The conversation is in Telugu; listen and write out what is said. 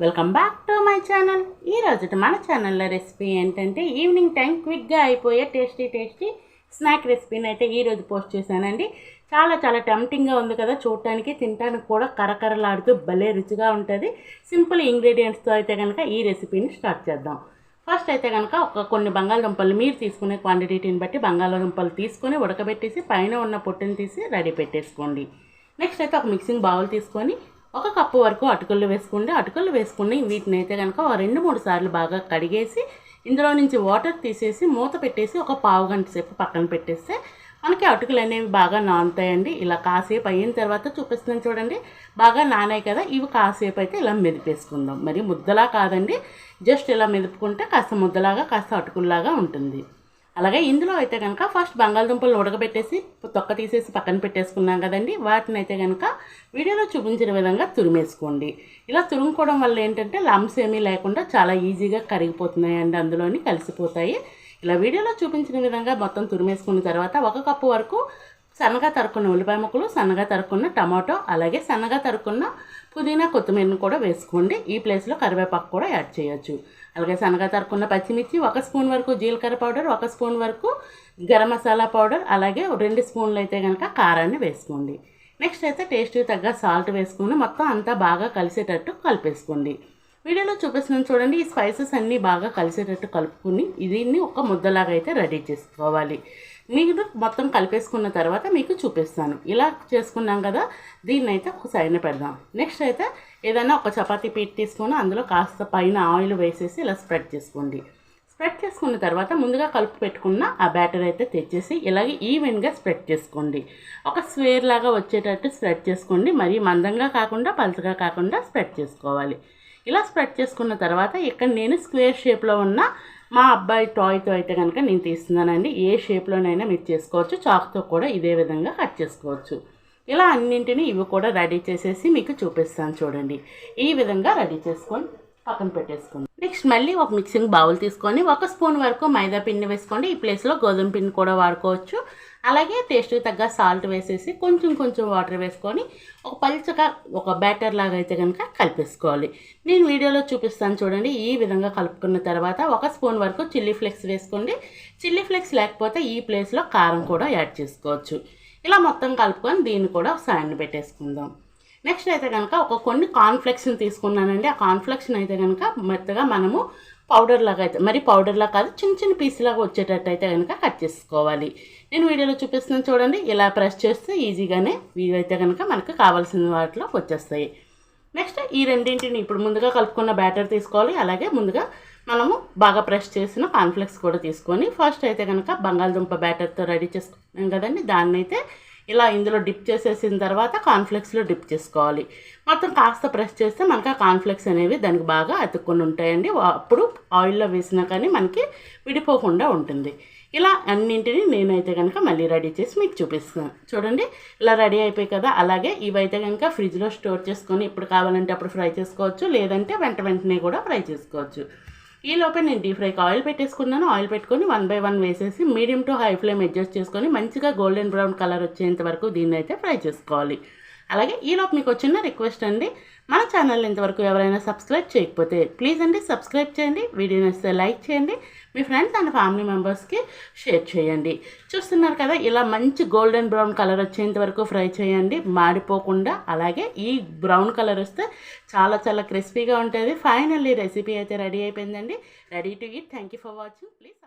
Welcome back to my channel. ఈ రోజు మన ఛానల్లో రెసిపీ ఏంటంటే ఈవినింగ్ టైం క్విక్గా అయిపోయే టేస్టీ టేస్టీ స్నాక్ రెసిపీని అయితే ఈరోజు పోస్ట్ చేశానండి. చాలా చాలా టెంప్టింగ్గా ఉంది కదా చూడటానికి తినడానికి కూడా కరకరలాడుతూ భలే రుచిగా ఉంటుంది. సింపుల్ ఇంగ్రీడియంట్స్తో అయితే కనుక ఈ రెసిపీని స్టార్ట్ చేద్దాం. ఫస్ట్ అయితే కనుక ఒక కొన్ని బంగాళదుంపలు మీరు తీసుకునే క్వాంటిటీని బట్టి బంగాళదుంపలు తీసుకొని ఉడకబెట్టేసి పైన ఉన్న పొట్టుని తీసి రెడీ పెట్టేసుకోండి. నెక్స్ట్ అయితే ఒక మిక్సింగ్ బౌల్ తీసుకొని ఒక కప్పు వరకు అటుకులు వేసుకోండి అటుకులు వేసుకుని వీటిని అయితే కనుక రెండు మూడు సార్లు బాగా కడిగేసి ఇందులో నుంచి వాటర్ తీసేసి మూత పెట్టేసి ఒక పావు గంట సేపు పక్కన పెట్టేస్తే మనకి అటుకులు అనేవి బాగా నానుతాయండి. ఇలా కాసేపు అయిన తర్వాత చూపిస్తున్నాను చూడండి. బాగా నానాయి కదా ఇవి కాసేపు అయితే ఇలా మెదిపేసుకుందాం. మరి ముద్దలా కాదండి. జస్ట్ ఇలా మెదుపుకుంటే కాస్త ముద్దలాగా కాస్త అటుకుల్లాగా ఉంటుంది. అలాగే ఇందులో అయితే కనుక ఫస్ట్ బంగాళదుంపలు ఉడకబెట్టేసి తొక్క తీసేసి పక్కన పెట్టేసుకున్నాం కదండి. వాటిని అయితే కనుక వీడియోలో చూపించిన విధంగా తురిమేసుకోండి. ఇలా తురుముకోవడం వల్ల ఏంటంటే లమ్స్ ఏమీ లేకుండా చాలా ఈజీగా కరిగిపోతున్నాయండి. అందులోని కలిసిపోతాయి. ఇలా వీడియోలో చూపించిన విధంగా మొత్తం తురిమేసుకున్న తర్వాత ఒక కప్పు వరకు సన్నగా తరుక్కున్న ఉల్లిపాయ ముక్కలు సన్నగా తరుక్కున్న టమాటో అలాగే సన్నగా తరుక్కున్న పుదీనా కొత్తిమీరను కూడా వేసుకోండి. ఈ ప్లేస్లో కరివేపాకు కూడా యాడ్ చేయొచ్చు. అలాగే సన్నగా తరుక్కున్న పచ్చిమిర్చి ఒక స్పూన్ వరకు జీలకర్ర పౌడర్ ఒక స్పూన్ వరకు గరం మసాలా పౌడర్ అలాగే రెండు స్పూన్లు అయితే కనుక కారాన్ని వేసుకోండి. నెక్స్ట్ అయితే టేస్ట్ తగ్గ సాల్ట్ వేసుకుని మొత్తం అంతా బాగా కలిసేటట్టు కలిపేసుకోండి. వీడియోలో చూపిస్తున్నాను చూడండి ఈ స్పైసెస్ అన్నీ బాగా కలిసేటట్టు కలుపుకుని దీన్ని ఒక ముద్దలాగా అయితే రెడీ చేసుకోవాలి. మీరు మొత్తం కలిపేసుకున్న తర్వాత మీకు చూపిస్తాను. ఇలా చేసుకున్నాం కదా దీన్ని అయితే ఒక సైడ్న పెడదాం. నెక్స్ట్ అయితే ఏదైనా ఒక చపాతీ పీట్ తీసుకొని అందులో కాస్త పైన ఆయిల్ వేసేసి ఇలా స్ప్రెడ్ చేసుకోండి. స్ప్రెడ్ చేసుకున్న తర్వాత ముందుగా కలుపు పెట్టుకున్న ఆ బ్యాటర్ అయితే తెచ్చేసి ఇలాగే ఈవెన్గా స్ప్రెడ్ చేసుకోండి. ఒక స్వేర్ లాగా వచ్చేటట్టు స్ప్రెడ్ చేసుకోండి. మరీ మందంగా కాకుండా పలచగా కాకుండా స్ప్రెడ్ చేసుకోవాలి. ఇలా స్ప్రెడ్ చేసుకున్న తర్వాత ఇక్కడ నేను స్క్వేర్ షేప్లో ఉన్న మా అబ్బాయి టాయ్తో అయితే కనుక నేను తీస్తున్నానండి. ఏ షేప్లోనైనా మీరు చేసుకోవచ్చు. చాక్తో కూడా ఇదే విధంగా కట్ చేసుకోవచ్చు. ఇలా అన్నింటినీ ఇవి కూడా రెడీ చేసేసి మీకు చూపిస్తాను చూడండి. ఈ విధంగా రెడీ చేసుకొని పక్కన పెట్టేసుకోండి. నెక్స్ట్ మళ్ళీ ఒక మిక్సింగ్ బౌల్ తీసుకొని ఒక స్పూన్ వరకు మైదా పిండి వేసుకోండి. ఈ ప్లేస్లో గోధుమ పిండి కూడా వాడుకోవచ్చు. అలాగే టేస్ట్కి తగ్గ సాల్ట్ వేసేసి కొంచెం కొంచెం వాటర్ వేసుకొని ఒక పలుచగా ఒక బ్యాటర్ లాగా అయితే కనుక కలిపేసుకోవాలి. నేను వీడియోలో చూపిస్తాను చూడండి ఈ విధంగా కలుపుకున్న తర్వాత ఒక స్పూన్ వరకు చిల్లీ ఫ్లేక్స్ వేసుకోండి. చిల్లీ ఫ్లేక్స్ లేకపోతే ఈ ప్లేస్లో కారం కూడా యాడ్ చేసుకోవచ్చు. ఇలా మొత్తం కలుపుకొని దీన్ని కూడా సైడ్ పెట్టేసుకుందాం. నెక్స్ట్ అయితే కనుక ఒక కొన్ని కాన్ఫ్లెక్స్ని తీసుకున్నానండి. ఆ కాన్ఫ్లెక్స్ని అయితే కనుక మెత్తగా మనము పౌడర్ లాగా అయితే మరి పౌడర్లా కాదు చిన్న చిన్న పీస్ లాగా వచ్చేటట్టు అయితే కనుక కట్ చేసుకోవాలి. నేను వీడియోలో చూపిస్తున్నాను చూడండి ఇలా ప్రెస్ చేస్తే ఈజీగానే ఇవైతే కనుక మనకు కావాల్సిన వాటిలో వచ్చేస్తాయి. నెక్స్ట్ ఈ రెండింటిని ఇప్పుడు ముందుగా కలుపుకున్న బ్యాటర్ తీసుకోవాలి. అలాగే ముందుగా మనము బాగా ప్రెస్ చేసిన కాన్ఫ్లెక్స్ కూడా తీసుకొని ఫస్ట్ అయితే కనుక బంగాళదుంప బ్యాటర్తో రెడీ చేసుకున్నాం కదండి దాన్ని అయితే ఇలా ఇందులో డిప్ చేసేసిన తర్వాత కాన్ఫ్లెక్స్లో డిప్ చేసుకోవాలి. మొత్తం కాస్త ప్రెస్ చేస్తే మనకి ఆ కాన్ఫ్లెక్స్ అనేవి దానికి బాగా అతుక్కొని ఉంటాయండి. అప్పుడు ఆయిల్లో వేసినా కానీ మనకి విడిపోకుండా ఉంటుంది. ఇలా అన్నింటినీ నేనైతే కనుక మళ్ళీ రెడీ చేసి మీకు చూపిస్తాను చూడండి ఇలా రెడీ అయిపోయి కదా. అలాగే ఇవైతే కనుక ఫ్రిడ్జ్లో స్టోర్ చేసుకొని ఇప్పుడు కావాలంటే అప్పుడు ఫ్రై చేసుకోవచ్చు. లేదంటే వెంట వెంటనే కూడా ఫ్రై చేసుకోవచ్చు. ఈ లోపే నేను డీప్ ఫ్రైకి ఆయిల్ పెట్టేసుకున్నాను. ఆయిల్ పెట్టుకొని వన్ బై వన్ వేసేసి medium to high flame adjust చేసుకొని మంచిగా గోల్డెన్ బ్రౌన్ కలర్ వచ్చేంత వరకు దీన్ని అయితే ఫ్రై చేసుకోవాలి. అలాగే ఈలోపు మీకు వచ్చిన రిక్వెస్ట్ అండి. మన ఛానల్ ఇంతవరకు ఎవరైనా సబ్స్క్రైబ్ చేయకపోతే ప్లీజ్ అండి సబ్స్క్రైబ్ చేయండి. వీడియో నచ్చితే లైక్ చేయండి. మీ ఫ్రెండ్స్ అండ్ ఫ్యామిలీ మెంబర్స్కి షేర్ చేయండి. చూస్తున్నారు కదా ఇలా మంచి గోల్డెన్ బ్రౌన్ కలర్ వచ్చేంత వరకు ఫ్రై చేయండి. మాడిపోకుండా అలాగే ఈ బ్రౌన్ కలర్ వస్తే చాలా చాలా క్రిస్పీగా ఉంటుంది. ఫైనల్లీ రెసిపీ అయితే రెడీ అయిపోయిందండి. Ready to eat. Thank you for watching. Please